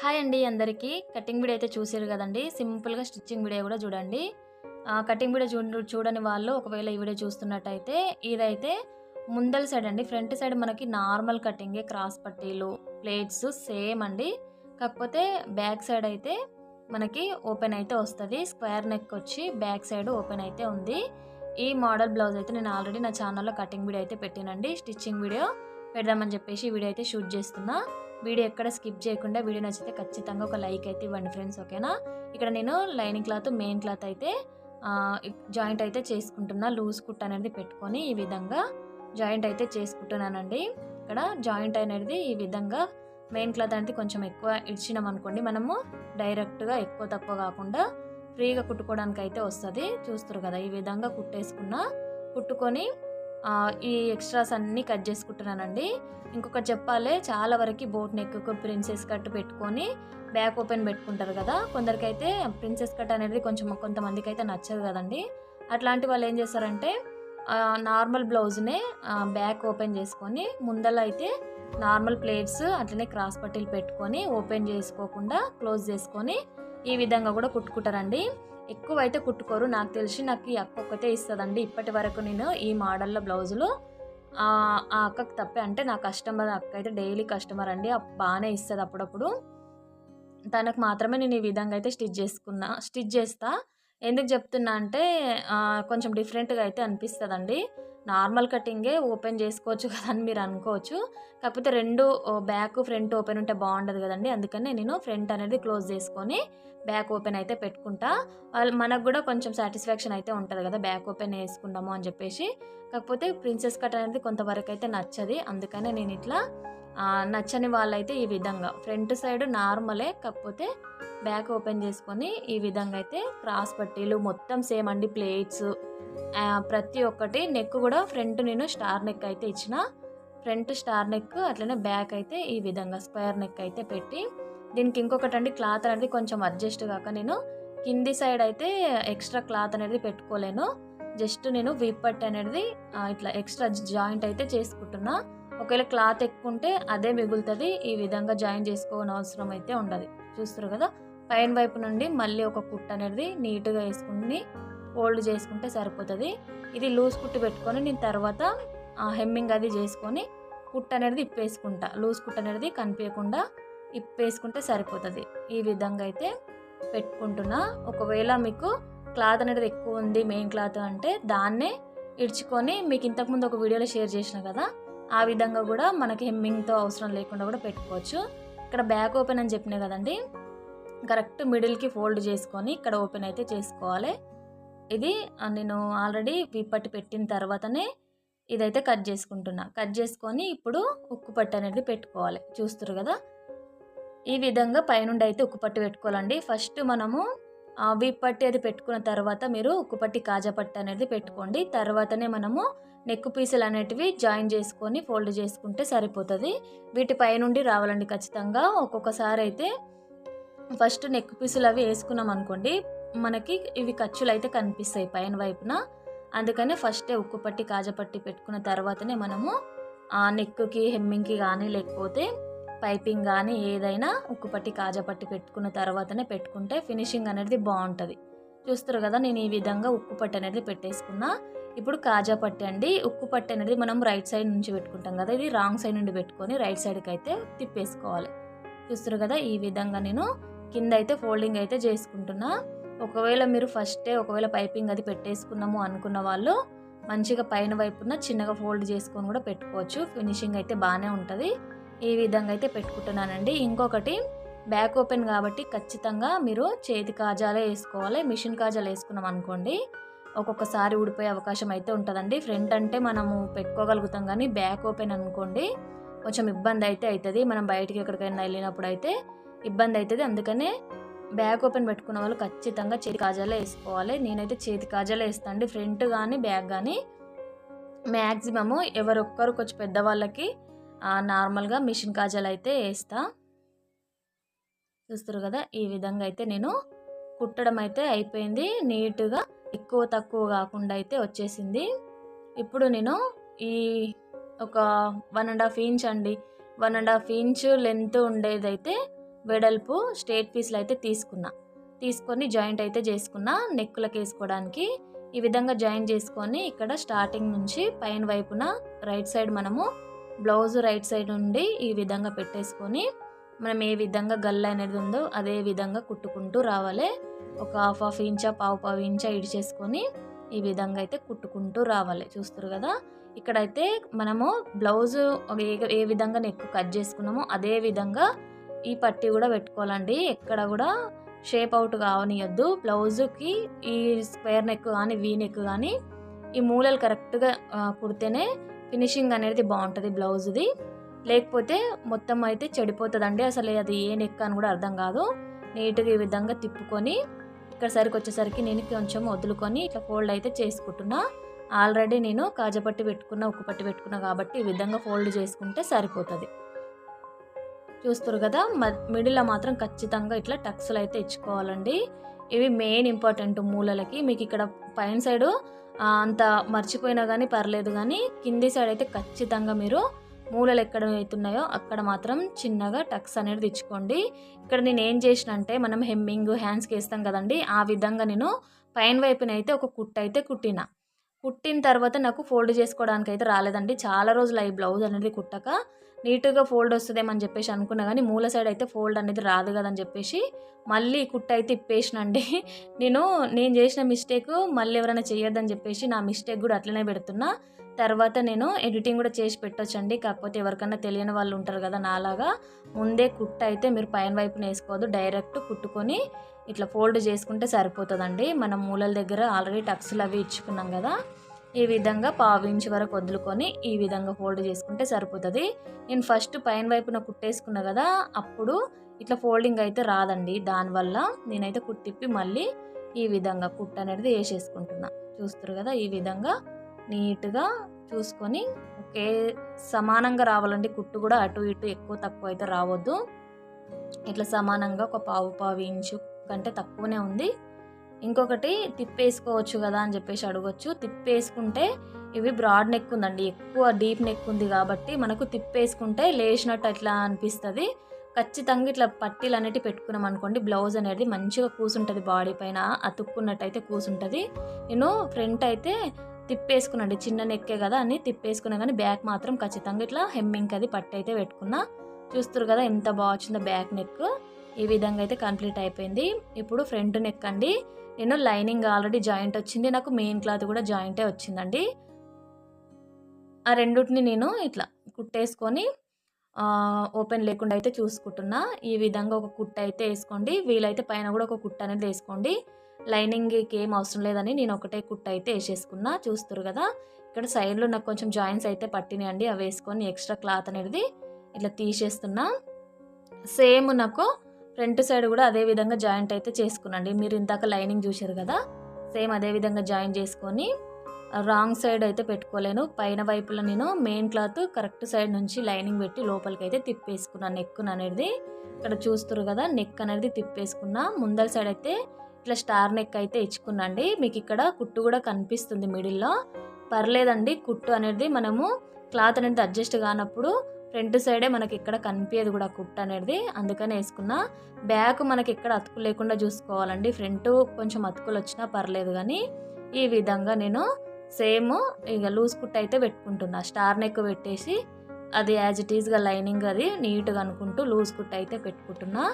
Hi అండి అందరికీ. Cutting video అయితే చూసారు కదండి. సింపుల్గా స్టిచ్చింగ్ వీడియో కూడా చూడండి. కటింగ్ వీడియో చూ చూడని వాళ్ళు ఒకవేళ ఈ వీడియో చూస్తున్నట్టయితే ఇదైతే ముందల సైడ్ అండి. ఫ్రంట్ సైడ్ మనకి నార్మల్ కటింగే క్రాస్ పట్టీలు ప్లేట్స్ సేమ్ అండి. కాకపోతే బ్యాక్ సైడ్ అయితే మనకి ఓపెన్ అయితే వస్తుంది. స్క్వేర్ నెక్ వచ్చి బ్యాక్ సైడ్ ఓపెన్ అయితే ఉంది. ఈ మోడల్ బ్లౌజ్ అయితే నేను ఆల్రెడీ నా ఛానల్లో కటింగ్ వీడియో అయితే పెట్టినండి. స్టిచ్చింగ్ వీడియో పెడదామని చెప్పేసి వీడియో అయితే షూట్ చేస్తున్నా. వీడియో ఎక్కడ స్కిప్ చేయకుండా వీడియో నచ్చితే ఖచ్చితంగా ఒక లైక్ అయితే ఇవ్వండి ఫ్రెండ్స్ ఓకేనా? ఇక్కడ నేను లైనింగ్ క్లాత్ మెయిన్ క్లాత్ అయితే జాయింట్ అయితే చేసుకుంటున్నా లూజ్ కుట్ అనేది పెట్టుకొని ఈ విధంగా జాయింట్ అయితే చేసుకుంటున్నానండి. ఇక్కడ జాయింట్ అనేది ఈ విధంగా మెయిన్ క్లాత్ అనేది కొంచెం ఎక్కువ ఇచ్చినాం అనుకోండి మనము డైరెక్ట్గా ఎక్కువ తక్కువ కాకుండా ఫ్రీగా కుట్టుకోవడానికి అయితే వస్తుంది. చూస్తారు కదా ఈ విధంగా కుట్టేసుకున్న కుట్టుకొని ఈ ఎక్స్ట్రాస్ అన్నీ కట్ చేసుకుంటున్నానండి. ఇంకొకటి చెప్పాలి చాలా వరకు బోట్ నెక్ ప్రిన్సెస్ కట్ పెట్టుకొని బ్యాక్ ఓపెన్ పెట్టుకుంటారు కదా కొందరికైతే ప్రిన్సెస్ కట్ అనేది కొంచెం కొంతమందికి అయితే నచ్చదు కదండి. అట్లాంటి వాళ్ళు ఏం చేస్తారంటే నార్మల్ బ్లౌజ్నే బ్యాక్ ఓపెన్ చేసుకొని ముందల అయితే నార్మల్ ప్లేట్స్ అట్లనే క్రాస్ పట్టీలు పెట్టుకొని ఓపెన్ చేసుకోకుండా క్లోజ్ చేసుకొని ఈ విధంగా కూడా కుట్టుకుంటారండి. ఎక్కువ అయితే కుట్టుకోరు. నాకు తెలిసి నాకు ఈ అక్క ఒక్కతే ఇస్తుందండి. ఇప్పటి వరకు నేను ఈ మోడల్లో బ్లౌజులు ఆ అక్కకు తప్పే. అంటే నా కస్టమర్ అక్క అయితే డైలీ కస్టమర్ అండి. బాగానే ఇస్తుంది అప్పుడప్పుడు. తనకు మాత్రమే నేను ఈ విధంగా అయితే స్టిచ్ చేసుకున్నా స్టిచ్ చేస్తా. ఎందుకు చెప్తున్నా అంటే కొంచెం డిఫరెంట్గా అయితే అనిపిస్తుందండి. నార్మల్ కటింగే ఓపెన్ చేసుకోవచ్చు కదా అని మీరు అనుకోవచ్చు. కాకపోతే రెండు బ్యాక్ ఫ్రంట్ ఓపెన్ ఉంటే బాగుండదు కదండి. అందుకనే నేను ఫ్రంట్ అనేది క్లోజ్ చేసుకొని బ్యాక్ ఓపెన్ అయితే పెట్టుకుంటా. వాళ్ళు మనకు కూడా కొంచెం సాటిస్ఫాక్షన్ అయితే ఉంటుంది కదా బ్యాక్ ఓపెన్ వేసుకుందాము అని చెప్పేసి. కాకపోతే ప్రిన్సెస్ కట్ అనేది కొంతవరకు అయితే నచ్చది. అందుకనే నేను ఇట్లా నచ్చని వాళ్ళైతే ఈ విధంగా. ఫ్రంట్ సైడ్ నార్మలే కాకపోతే బ్యాక్ ఓపెన్ చేసుకొని ఈ విధంగా అయితే క్రాస్ పట్టీలు మొత్తం సేమ్ అండి. ప్లేట్స్ ప్రతి ఒక్కటి. నెక్ కూడా ఫ్రంట్ నేను స్టార్ నెక్ అయితే ఇచ్చిన. ఫ్రంట్ స్టార్ నెక్ అట్లనే బ్యాక్ అయితే ఈ విధంగా స్క్వేర్ నెక్ అయితే పెట్టి దీనికి ఇంకొకటి అండి క్లాత్ అనేది కొంచెం అడ్జస్ట్ కాక నేను కింది సైడ్ అయితే ఎక్స్ట్రా క్లాత్ అనేది పెట్టుకోలేను. జస్ట్ నేను వీప్ అనేది ఇట్లా ఎక్స్ట్రా జాయింట్ అయితే చేసుకుంటున్నా. ఒకవేళ క్లాత్ ఎక్కువ ఉంటే అదే మిగులుతుంది ఈ విధంగా జాయిన్ చేసుకోవని అవసరం అయితే ఉండదు. చూస్తారు కదా పైన వైపు నుండి మళ్ళీ ఒక కుట్ అనేది నీట్గా వేసుకుని ఫోల్డ్ చేసుకుంటే సరిపోతుంది. ఇది లూజ్ కుట్టు పెట్టుకొని నేను తర్వాత హెమ్మింగ్ అది చేసుకొని కుట్ అనేది ఇప్పేసుకుంటా లూజ్ కుట్ అనేది కనిపించకుండా ఇప్పేసుకుంటే సరిపోతుంది. ఈ విధంగా అయితే పెట్టుకుంటున్నా. ఒకవేళ మీకు క్లాత్ అనేది ఎక్కువ ఉంది మెయిన్ క్లాత్ అంటే దాన్నే ఇడ్చుకొని మీకు ఇంతకుముందు ఒక వీడియోలో షేర్ చేసిన కదా ఆ విధంగా కూడా మనకి హెమ్మింగ్తో అవసరం లేకుండా కూడా పెట్టుకోవచ్చు. ఇక్కడ బ్యాక్ ఓపెన్ అని చెప్పినా కదండి కరెక్ట్ మిడిల్కి ఫోల్డ్ చేసుకొని ఇక్కడ ఓపెన్ అయితే చేసుకోవాలి. ఇది నేను ఆల్రెడీ విప్పట్టి పెట్టిన తర్వాతనే ఇదైతే కట్ చేసుకుంటున్నా. కట్ చేసుకొని ఇప్పుడు ఉక్కు పట్టు అనేది పెట్టుకోవాలి. చూస్తారు కదా ఈ విధంగా పైనుండి అయితే ఉక్కుపట్టి పెట్టుకోవాలండి. ఫస్ట్ మనము విప్పట్టి పట్టి అది పెట్టుకున్న తర్వాత మీరు ఉక్కుపట్టి కాజాపట్టి అనేది పెట్టుకోండి. తర్వాతనే మనము నెక్ పీసులు అనేటివి జాయిన్ చేసుకొని ఫోల్డ్ చేసుకుంటే సరిపోతుంది. వీటి పైనుండి రావాలండి ఖచ్చితంగా. ఒక్కొక్కసారి అయితే ఫస్ట్ నెక్ పీసులు అవి వేసుకున్నాం అనుకోండి మనకి ఇవి ఖర్చులు అయితే కనిపిస్తాయి పైన వైపున. అందుకనే ఫస్టే ఉక్కుపట్టి కాజపట్టి పెట్టుకున్న తర్వాతనే మనము ఆ నెక్కి హెమ్మింగ్కి కానీ లేకపోతే పైపింగ్ కానీ ఏదైనా ఉక్కు పట్టి కాజపట్టి పెట్టుకున్న తర్వాతనే పెట్టుకుంటే ఫినిషింగ్ అనేది బాగుంటుంది. చూస్తారు కదా నేను ఈ విధంగా ఉక్కు పట్టి అనేది పెట్టేసుకున్నా. ఇప్పుడు కాజా పట్టి అండి ఉక్కు పట్టి అనేది మనం రైట్ సైడ్ నుంచి పెట్టుకుంటాం కదా ఇది రాంగ్ సైడ్ నుండి పెట్టుకొని రైట్ సైడ్కి అయితే తిప్పేసుకోవాలి. చూస్తారు కదా ఈ విధంగా నేను కింద అయితే ఫోల్డింగ్ అయితే చేసుకుంటున్నా. ఒకవేళ మీరు ఫస్టే ఒకవేళ పైపింగ్ అది పెట్టేసుకున్నాము అనుకున్న వాళ్ళు మంచిగా పైన వైపున చిన్నగా ఫోల్డ్ చేసుకొని కూడా పెట్టుకోవచ్చు. ఫినిషింగ్ అయితే బాగానే ఉంటుంది. ఈ విధంగా అయితే పెట్టుకుంటున్నానండి. ఇంకొకటి బ్యాక్ ఓపెన్ కాబట్టి ఖచ్చితంగా మీరు చేతి కాజాలే వేసుకోవాలి. మిషన్ కాజాలు వేసుకున్నాం అనుకోండి ఒక్కొక్కసారి ఊడిపోయే అవకాశం అయితే ఉంటుందండి. ఫ్రంట్ అంటే మనము పెట్టుకోగలుగుతాం కానీ బ్యాక్ ఓపెన్ అనుకోండి కొంచెం ఇబ్బంది అయితే అవుతుంది మనం బయటికి ఎక్కడికైనా వెళ్ళినప్పుడు అయితే ఇబ్బంది అవుతుంది అందుకనే బ్యాక్ ఓపెన్ పెట్టుకున్న వాళ్ళు ఖచ్చితంగా చేతి కాజాలే వేసుకోవాలి. నేనైతే చేతి కాజాలే వేస్తాను అండి. ఫ్రంట్ కానీ బ్యాక్ కానీ మ్యాక్సిమము ఎవరొక్కరు కొంచెం పెద్దవాళ్ళకి నార్మల్గా మిషన్ కాజాలు అయితే వేస్తా చూస్తారు కదా ఈ విధంగా అయితే నేను కుట్టడం అయితే అయిపోయింది. నీట్గా ఎక్కువ తక్కువ కాకుండా అయితే వచ్చేసింది. ఇప్పుడు నేను ఈ ఒక వన్ అండ్ హాఫ్ ఇంచ్ అండి. One and half inch length ఉండేదైతే వెడల్పు స్ట్రేట్ పీస్లు అయితే తీసుకున్నా. తీసుకొని జాయింట్ అయితే చేసుకున్నా నెక్కులకు వేసుకోవడానికి ఈ విధంగా జాయిన్ చేసుకొని ఇక్కడ స్టార్టింగ్ నుంచి పైన వైపున రైట్ సైడ్ మనము బ్లౌజ్ రైట్ సైడ్ నుండి ఈ విధంగా పెట్టేసుకొని మనం ఏ విధంగా గల్ల అనేది ఉందో అదే విధంగా కుట్టుకుంటూ రావాలి. ఒక హాఫ్ హాఫ్ ఇంచా పావు పావు ఇంచా ఇడిచేసుకొని ఈ విధంగా అయితే కుట్టుకుంటూ రావాలి. చూస్తారు కదా? ఇక్కడైతే మనము బ్లౌజ్ ఏ ఏ విధంగా నెక్ కట్ చేసుకున్నామో అదే విధంగా ఈ పట్టి కూడా పెట్టుకోవాలండి. ఎక్కడ కూడా షేప్ అవుట్ కావనియద్దు. బ్లౌజ్కి ఈ స్క్వేర్ నెక్ కానీ వీ నెక్ కానీ ఈ మూలలు కరెక్ట్గా కుడితేనే ఫినిషింగ్ అనేది బాగుంటుంది బ్లౌజ్ది. లేకపోతే మొత్తం అయితే చెడిపోతుందండి. అసలు అది ఏ నెక్ అని కూడా అర్థం కాదు. నీట్గా ఈ విధంగా తిప్పుకొని ఇక్కడ సరికి వచ్చేసరికి నేను కొంచెం వదులుకొని ఇట్లా ఫోల్డ్ అయితే చేసుకుంటున్నా. ఆల్రెడీ నేను కాజపట్టి పెట్టుకున్న ఉక్కు పట్టి పెట్టుకున్నా కాబట్టి ఈ విధంగా ఫోల్డ్ చేసుకుంటే సరిపోతుంది. చూస్తారు కదా మిడిల్లో మాత్రం ఖచ్చితంగా ఇట్లా టక్స్లు అయితే ఇచ్చుకోవాలండి. ఇవి మెయిన్ ఇంపార్టెంట్ మూలలకి. మీకు ఇక్కడ పైన సైడు అంత మర్చిపోయినా కానీ పర్లేదు కానీ కింది సైడ్ అయితే ఖచ్చితంగా మీరు మూలలు ఎక్కడ అవుతున్నాయో అక్కడ మాత్రం చిన్నగా టక్స్ అనేది తెచ్చుకోండి. ఇక్కడ నేను ఏం చేసిన అంటే మనం హెమ్మింగ్ హ్యాండ్స్కి వేస్తాం కదండి ఆ విధంగా నేను పైన వైపున అయితే ఒక కుట్టు అయితే కుట్టిన. కుట్టిన తర్వాత నాకు ఫోల్డ్ చేసుకోవడానికి అయితే రాలేదండి. చాలా రోజులు అయ్యి బ్లౌజ్ అనేది కుట్టక నీట్గా ఫోల్డ్ వస్తుందేమని చెప్పేసి అనుకున్నా కానీ మూల సైడ్ అయితే ఫోల్డ్ అనేది రాదు కదని చెప్పేసి మళ్ళీ కుట్ట అయితే ఇప్పేసినండి నేను నేను చేసిన మిస్టేక్ మళ్ళీ ఎవరైనా చేయొద్దని చెప్పేసి నా మిస్టేక్ కూడా అట్లనే పెడుతున్నా. తర్వాత నేను ఎడిటింగ్ కూడా చేసి పెట్టొచ్చండి. కాకపోతే ఎవరికన్నా తెలియని వాళ్ళు ఉంటారు కదా నాలాగా. ముందే కుట్ట అయితే మీరు పైన వైపున వేసుకోవద్దు. డైరెక్ట్ కుట్టుకొని ఇట్లా ఫోల్డ్ చేసుకుంటే సరిపోతుందండి. మనం మూలల దగ్గర ఆల్రెడీ టక్స్లు అవి ఇచ్చుకున్నాం కదా. ఈ విధంగా పావు ఇంచు వరకు వదులుకొని ఈ విధంగా ఫోల్డ్ చేసుకుంటే సరిపోతుంది. నేను ఫస్ట్ పైన వైపున కుట్టేసుకున్నా కదా అప్పుడు ఇట్లా ఫోల్డింగ్ అయితే రాదండి. దానివల్ల నేనైతే కుట్టిప్పి మళ్ళీ ఈ విధంగా కుట్ అనేది వేసేసుకుంటున్నా. చూస్తారు కదా ఈ విధంగా నీట్గా చూసుకొని ఒకే సమానంగా రావాలండి. కుట్టు కూడా అటు ఇటు ఎక్కువ తక్కువ అయితే రావద్దు. ఇట్లా సమానంగా ఒక పావు పావు ఇంచు కంటే తక్కువనే ఉంది. ఇంకొకటి తిప్పేసుకోవచ్చు కదా అని చెప్పేసి అడగొచ్చు. తిప్పేసుకుంటే ఇవి బ్రాడ్ నెక్ ఉందండి. ఎక్కువ డీప్ నెక్ ఉంది కాబట్టి మనకు తిప్పేసుకుంటే లేచినట్టు అట్లా అనిపిస్తుంది. ఖచ్చితంగా ఇట్లా పట్టీలు అనేటివి పెట్టుకున్నాం అనుకోండి బ్లౌజ్ అనేది మంచిగా కూసుంటుంది బాడీ పైన అతుక్కున్నట్టు అయితే కూసుంటుంది. నేను ఫ్రంట్ అయితే తిప్పేసుకున్నాండి చిన్న నెక్కే కదా అని తిప్పేసుకున్నా కానీ బ్యాక్ మాత్రం ఖచ్చితంగా ఇట్లా హెమ్మింగ్ అది పట్టి అయితే పెట్టుకున్నా. చూస్తారు కదా ఎంత బాగా వచ్చిందో బ్యాక్ నెక్ ఈ విధంగా అయితే కంప్లీట్ అయిపోయింది. ఇప్పుడు ఫ్రంట్ నెక్ అండి. నేను లైనింగ్ ఆల్రెడీ జాయింట్ వచ్చింది నాకు మెయిన్ క్లాత్ కూడా జాయింటే వచ్చిందండి. ఆ రెండుటిని నేను ఇట్లా కుట్టేసుకొని ఓపెన్ లేకుండా అయితే చూసుకుంటున్నా. ఈ విధంగా ఒక కుట్ట అయితే వేసుకోండి. వీలైతే పైన కూడా ఒక కుట్ట అనేది వేసుకోండి. లైనింగ్కి ఏం అవసరం లేదని నేను ఒకటే కుట్ట అయితే వేసేసుకున్నా. చూస్తారు కదా ఇక్కడ సైడ్లో నాకు కొంచెం జాయింట్స్ అయితే పట్టినాయండి. అవి వేసుకొని ఎక్స్ట్రా క్లాత్ అనేది ఇట్లా తీసేస్తున్నా. సేమ్ నాకు ఫ్రంట్ సైడ్ కూడా అదే విధంగా జాయింట్ అయితే చేసుకున్నాండి మీరు ఇందాక లైనింగ్ చూసారు కదా? సేమ్ అదే విధంగా జాయిన్ చేసుకొని రాంగ్ సైడ్ అయితే పెట్టుకోలేను. పైన వైపులో నేను మెయిన్ క్లాత్ కరెక్ట్ సైడ్ నుంచి లైనింగ్ పెట్టి లోపలికి అయితే తిప్పేసుకున్నాను నెక్ అనేది ఇక్కడ చూస్తారు కదా నెక్ అనేది తిప్పేసుకున్నా. ముందల సైడ్ అయితే ఇట్లా స్టార్ నెక్ అయితే ఇచ్చుకున్నాండి. మీకు ఇక్కడ కుట్టు కూడా కనిపిస్తుంది మిడిల్లో. పర్లేదండి కుట్టు అనేది మనము క్లాత్ అనేది అడ్జస్ట్ కానప్పుడు ఫ్రంట్ సైడే మనకి ఇక్కడ కనిపించదు కూడా కుట్ట అనేది. అందుకని వేసుకున్నా. బ్యాక్ మనకి ఇక్కడ అతుకు లేకుండా చూసుకోవాలండి. ఫ్రంట్ కొంచెం అతుకులు వచ్చినా పర్లేదు కానీ ఈ విధంగా నేను సేమ్ ఇక లూజ్ కుట్ అయితే పెట్టుకుంటున్నా. స్టార్ నెక్ పెట్టేసి అది యాజ్ ఇట్ ఈస్గా లైనింగ్ అది నీట్గా అనుకుంటూ లూజ్ కుట్ అయితే పెట్టుకుంటున్నా.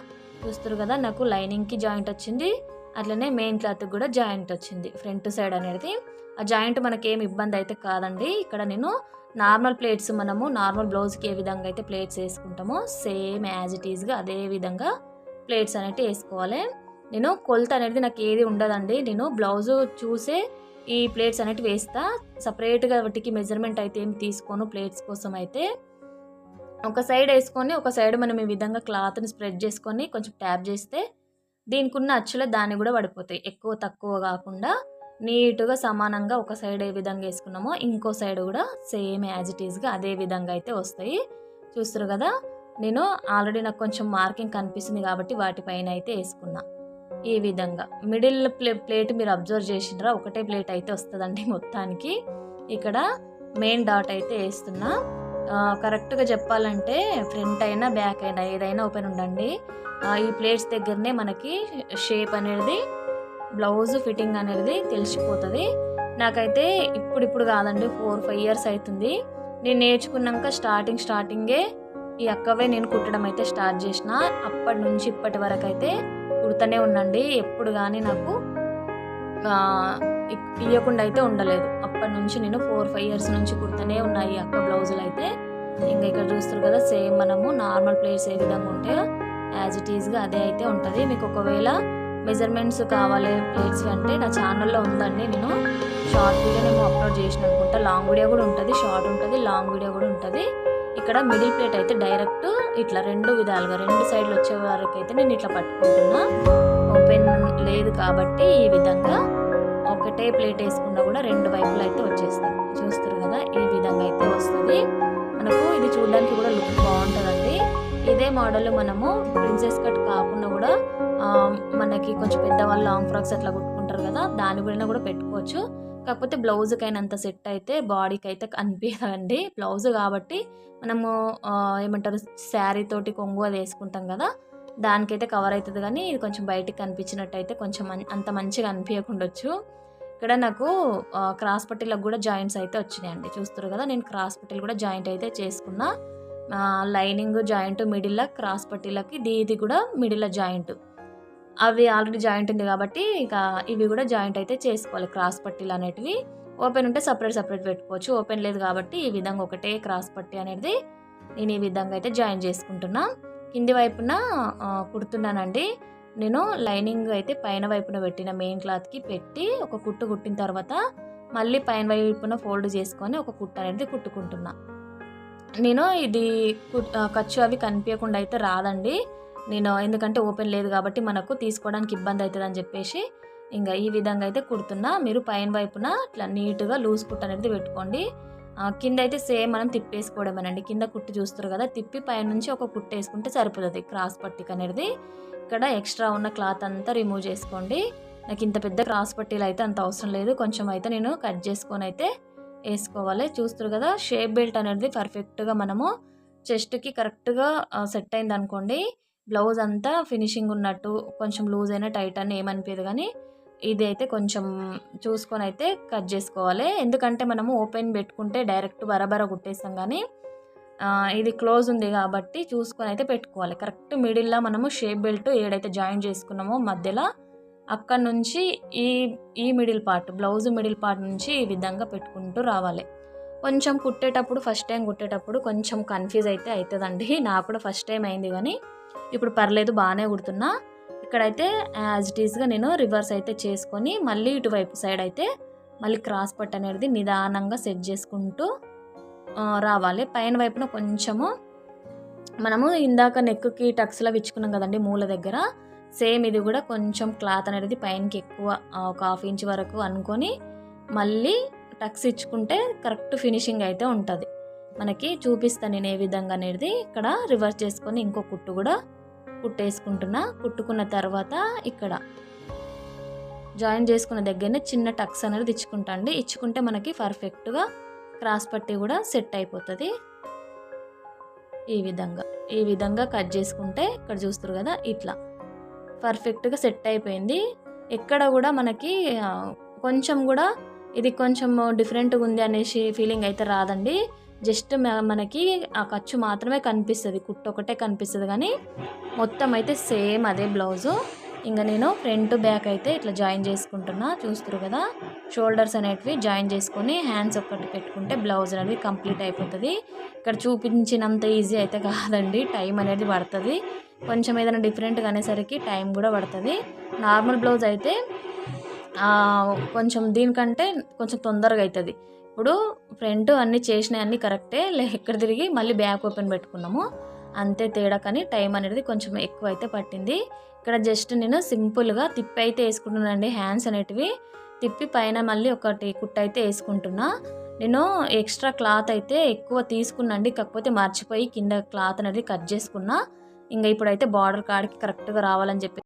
చూస్తారు కదా నాకు లైనింగ్కి జాయింట్ వచ్చింది. అట్లనే మెయిన్ క్లాత్కి కూడా జాయింట్ వచ్చింది ఫ్రంట్ సైడ్ అనేది. ఆ జాయింట్ మనకేం ఇబ్బంది అయితే కాదండి. ఇక్కడ నేను నార్మల్ ప్లేట్స్ మనము నార్మల్ బ్లౌజ్కి ఏ విధంగా అయితే ప్లేట్స్ వేసుకుంటామో సేమ్ యాజ్ ఇట్ ఈస్గా అదే విధంగా ప్లేట్స్ అనేవి వేసుకోవాలి. నేను కొలత అనేది నాకు ఏది ఉండదండి. నేను బ్లౌజ్ చూసే ఈ ప్లేట్స్ అనేవి వేస్తా. సపరేట్గా వాటికి మెజర్మెంట్ అయితే ఏమి తీసుకోను ప్లేట్స్ కోసం అయితే. ఒక సైడ్ వేసుకొని ఒక సైడ్ మనం ఈ విధంగా క్లాత్ని స్ప్రెడ్ చేసుకొని కొంచెం ట్యాప్ చేస్తే దీనికి ఉన్న అచ్చులే దాన్ని కూడా పడిపోతాయి. ఎక్కువ తక్కువ కాకుండా నీట్గా సమానంగా ఒక సైడ్ ఏ విధంగా వేసుకున్నామో ఇంకో సైడ్ కూడా సేమ్ యాజ్ ఇట్ ఈస్గా అదే విధంగా అయితే వస్తాయి. చూస్తారు కదా? నేను ఆల్రెడీ నాకు కొంచెం మార్కింగ్ కనిపిస్తుంది కాబట్టి వాటిపైన అయితే వేసుకున్నా. ఈ విధంగా. మిడిల్ ప్లే ప్లేట్ మీరు అబ్జర్వ్ చేసినరా ఒకటే ప్లేట్ అయితే వస్తుందండి మొత్తానికి. ఇక్కడ మెయిన్ డాట్ అయితే వేస్తున్నా. కరెక్ట్గా చెప్పాలంటే ఫ్రంట్ అయినా బ్యాక్ అయినా ఏదైనా ఓపెన్ ఉండండి. ఈ ప్లేట్స్ దగ్గరనే మనకి షేప్ అనేది బ్లౌజ్ ఫిట్టింగ్ అనేది తెలిసిపోతుంది. నాకైతే ఇప్పుడిప్పుడు కాదండి ఫోర్ ఫైవ్ ఇయర్స్ అవుతుంది నేను నేర్చుకున్నాక స్టార్టింగ్ స్టార్టింగే ఈ అక్కవే నేను కుట్టడం అయితే స్టార్ట్ చేసిన. అప్పటి నుంచి ఇప్పటి వరకు అయితే కుడుతూనే ఉండండి. ఎప్పుడు కానీ నాకు ఇవ్వకుండా అయితే ఉండలేదు. అప్పటి నుంచి నేను ఫోర్ ఫైవ్ ఇయర్స్ నుంచి కుడుతూనే ఉన్నాయి అక్క బ్లౌజులు అయితే. ఇంకా ఇక్కడ చూస్తారు కదా సేమ్ మనము నార్మల్ ప్లేస్ ఏ విధంగా ఉంటే యాజ్ ఇట్ ఈస్గా అదే అయితే ఉంటుంది. మీకు ఒకవేళ మెజర్మెంట్స్ కావాలి ప్లేట్స్ అంటే నా ఛానల్లో ఉందండి నేను. షార్ట్ వీడియో నేను అప్లోడ్ చేసిన అనుకుంటా. లాంగ్ వీడియో కూడా ఉంటుంది షార్ట్ ఉంటుంది లాంగ్ వీడియో కూడా ఉంటుంది. ఇక్కడ మిడిల్ ప్లేట్ అయితే డైరెక్ట్ ఇట్లా రెండు విధాలుగా రెండు సైడ్లు వచ్చే వరకు అయితే నేను ఇట్లా పట్టుకుంటున్నా. ఓపెన్ లేదు కాబట్టి ఈ విధంగా ఒకటే ప్లేట్ వేసుకున్నా కూడా రెండు వైపులు అయితే వచ్చేస్తుంది చూస్తారు కదా ఈ విధంగా అయితే వస్తుంది. మనకు ఇది చూడడానికి కూడా లుక్ బాగుంటుందండి. ఇదే మోడల్ మనము ప్రిన్సెస్ కట్ కాకుండా కూడా మనకి కొంచెం పెద్దవాళ్ళు లాంగ్ ఫ్రాక్స్ అట్లా కుట్టుకుంటారు కదా దాని గురిన కూడా పెట్టుకోవచ్చు. కాకపోతే బ్లౌజ్కి అయినంత సెట్ అయితే బాడీకి అయితే కనిపించదండి. బ్లౌజ్ కాబట్టి మనము ఏమంటారు శారీ తోటి కొంగు అది వేసుకుంటాం కదా దానికైతే కవర్ అవుతుంది కానీ ఇది కొంచెం బయటికి కనిపించినట్టు అయితే కొంచెం అంత మంచిగా అనిపించకుండొచ్చు. ఇక్కడ నాకు క్రాస్ పట్టీలకు కూడా జాయింట్స్ అయితే వచ్చినాయండి. చూస్తారు కదా నేను క్రాస్ పట్టీలు కూడా జాయింట్ అయితే చేసుకున్నా. లైనింగ్ జాయింట్ మిడిల్లో క్రాస్ పట్టీలకి దీది కూడా మిడిల్ జాయింట్. అవి ఆల్రెడీ జాయింట్ ఉంది కాబట్టి ఇక ఇవి కూడా జాయింట్ అయితే చేసుకోవాలి క్రాస్ పట్టీలు అనేటివి. ఓపెన్ ఉంటే సపరేట్ సపరేట్ పెట్టుకోవచ్చు. ఓపెన్ లేదు కాబట్టి ఈ విధంగా ఒకటే క్రాస్ పట్టీ అనేది నేను ఈ విధంగా అయితే జాయిన్ చేసుకుంటున్నా. కింది వైపున కుడుతున్నానండి. నేను లైనింగ్ అయితే పైన వైపున పెట్టిన మెయిన్ క్లాత్కి పెట్టి ఒక కుట్టు కుట్టిన తర్వాత మళ్ళీ పైన వైపున ఫోల్డ్ చేసుకొని ఒక కుట్టు అనేది కుట్టుకుంటున్నాను నేను ఇది ఖర్చు అవి కనిపించకుండా అయితే రాదండి. నేను ఎందుకంటే ఓపెన్ లేదు కాబట్టి మనకు తీసుకోవడానికి ఇబ్బంది అవుతుంది అని చెప్పేసి ఇంకా ఈ విధంగా అయితే కుడుతున్నా. మీరు పైన వైపున ఇట్లా నీట్గా లూజ్ కుట్ అనేది పెట్టుకోండి. కింద అయితే సేమ్ మనం తిప్పేసుకోవడమేనండి. కింద కుట్టు చూస్తారు కదా తిప్పి పైన నుంచి ఒక కుట్టు వేసుకుంటే సరిపోతుంది క్రాస్ పట్టిక అనేది. ఇక్కడ ఎక్స్ట్రా ఉన్న క్లాత్ అంతా రిమూవ్ చేసుకోండి. నాకు ఇంత పెద్ద క్రాస్ పట్టీలు అయితే అంత అవసరం లేదు. కొంచెం అయితే నేను కట్ చేసుకొని అయితే వేసుకోవాలి. చూస్తారు కదా షేప్ బెల్ట్ అనేది పర్ఫెక్ట్గా మనము చెస్ట్కి కరెక్ట్గా సెట్ అయింది అనుకోండి బ్లౌజ్ అంతా ఫినిషింగ్ ఉన్నట్టు కొంచెం లూజ్ అయినా టైట్ అని ఏమనిపించదు కానీ ఇది అయితే కొంచెం చూసుకొని అయితే కట్ చేసుకోవాలి. ఎందుకంటే మనము ఓపెన్ పెట్టుకుంటే డైరెక్ట్ బరబర కుట్టేస్తాం కానీ ఇది క్లోజ్ ఉంది కాబట్టి చూసుకొని అయితే పెట్టుకోవాలి. కరెక్ట్ మిడిల్లో మనము షేప్ బెల్ట్ ఏడైతే జాయిన్ చేసుకున్నామో మధ్యలో అక్కడ నుంచి ఈ ఈ middle part blouse middle part నుంచి ఈ విధంగా పెట్టుకుంటూ రావాలి. కొంచెం కుట్టేటప్పుడు ఫస్ట్ టైం కుట్టేటప్పుడు కొంచెం కన్ఫ్యూజ్ అయితే అవుతుందండి నాకు కూడా ఫస్ట్ టైం అయింది కానీ ఇప్పుడు పర్లేదు బాగానే కుడుతున్నా. ఇక్కడైతే యాజ్ ఇట్ ఈస్గా నేను రివర్స్ అయితే చేసుకొని మళ్ళీ ఇటువైపు సైడ్ అయితే మళ్ళీ క్రాస్ పట్ అనేది నిదానంగా సెట్ చేసుకుంటూ రావాలి. పైన వైపున కొంచెము మనము ఇందాక నెక్కి టక్స్లో విచ్చుకున్నాం కదండి మూల దగ్గర. సేమ్ ఇది కూడా కొంచెం క్లాత్ అనేది పైనకి ఎక్కువ ఒక హాఫ్ ఇంచ్ వరకు అనుకొని మళ్ళీ టక్స్ ఇచ్చుకుంటే కరెక్ట్ ఫినిషింగ్ అయితే ఉంటుంది. మనకి చూపిస్తాను నేను ఏ విధంగా అనేది ఇక్కడ రివర్స్ చేసుకొని ఇంకో కుట్టు కూడా కుట్టేసుకుంటున్నా. కుట్టుకున్న తర్వాత ఇక్కడ జాయిన్ చేసుకున్న దగ్గరనే చిన్న టక్స్ అనేది ఇచ్చుకుంటా అండి. ఇచ్చుకుంటే మనకి పర్ఫెక్ట్గా క్రాస్ పట్టి కూడా సెట్ అయిపోతుంది. ఈ విధంగా ఈ విధంగా కట్ చేసుకుంటే ఇక్కడ చూస్తారు కదా ఇట్లా. పర్ఫెక్ట్గా సెట్ అయిపోయింది. ఎక్కడ కూడా మనకి కొంచెం కూడా ఇది కొంచెం డిఫరెంట్గా ఉంది అనేసి ఫీలింగ్ అయితే రాదండి. జస్ట్ మనకి ఆ ఖర్చు మాత్రమే కనిపిస్తుంది. కుట్టు ఒకటే కనిపిస్తుంది కానీ మొత్తం అయితే సేమ్ అదే బ్లౌజు. ఇంకా నేను ఫ్రంట్ బ్యాక్ అయితే ఇట్లా జాయిన్ చేసుకుంటున్నా. చూస్తారు కదా? షోల్డర్స్ అనేటివి జాయిన్ చేసుకొని హ్యాండ్స్ ఒక్కటి పెట్టుకుంటే బ్లౌజ్ అనేది కంప్లీట్ అయిపోతుంది. ఇక్కడ చూపించినంత ఈజీ అయితే కాదండి. టైం అనేది పడుతుంది. కొంచెం ఏదైనా డిఫరెంట్గా అనేసరికి టైం కూడా పడుతుంది. నార్మల్ బ్లౌజ్ అయితే కొంచెం దీనికంటే కొంచెం తొందరగా అవుతుంది ఇప్పుడు ఫ్రంట్ అన్నీ చేసినవి అన్నీ కరెక్టే ఎక్కడ తిరిగి మళ్ళీ బ్యాక్ ఓపెన్ పెట్టుకున్నాము. అంతే తేడా కానీ టైం అనేది కొంచెం ఎక్కువ అయితే పట్టింది. ఇక్కడ జస్ట్ నేను సింపుల్గా తిప్పి అయితే వేసుకుంటున్నానండి హ్యాండ్స్ అనేటివి. తిప్పి పైన మళ్ళీ ఒకటి కుట్ట అయితే వేసుకుంటున్నా. నేను ఎక్స్ట్రా క్లాత్ అయితే ఎక్కువ తీసుకున్నాండి కాకపోతే మర్చిపోయి కింద క్లాత్ అనేది కట్ చేసుకున్నా. ఇంకా ఇప్పుడైతే బార్డర్ కాడికి కరెక్ట్గా రావాలని చెప్పి